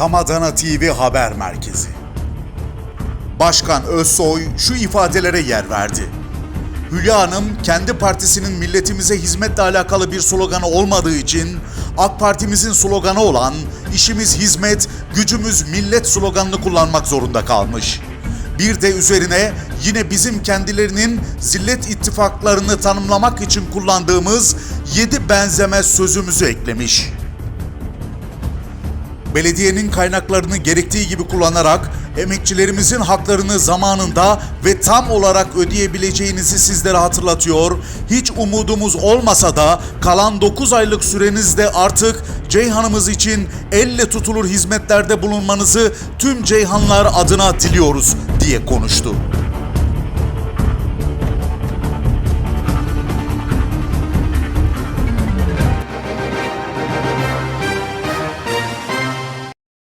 Tam Adana TV Haber Merkezi. Başkan Özsoy şu ifadelere yer verdi. Hülya Hanım kendi partisinin milletimize hizmetle alakalı bir sloganı olmadığı için AK Partimizin sloganı olan işimiz hizmet, gücümüz millet sloganını kullanmak zorunda kalmış. Bir de üzerine yine bizim kendilerinin zillet ittifaklarını tanımlamak için kullandığımız yedi benzemez sözümüzü eklemiş belediyenin kaynaklarını gerektiği gibi kullanarak emekçilerimizin haklarını zamanında ve tam olarak ödeyebileceğinizi sizlere hatırlatıyor. Hiç umudumuz olmasa da kalan 9 aylık sürenizde artık Ceyhan'ımız için elle tutulur hizmetlerde bulunmanızı tüm Ceyhanlar adına diliyoruz diye konuştu.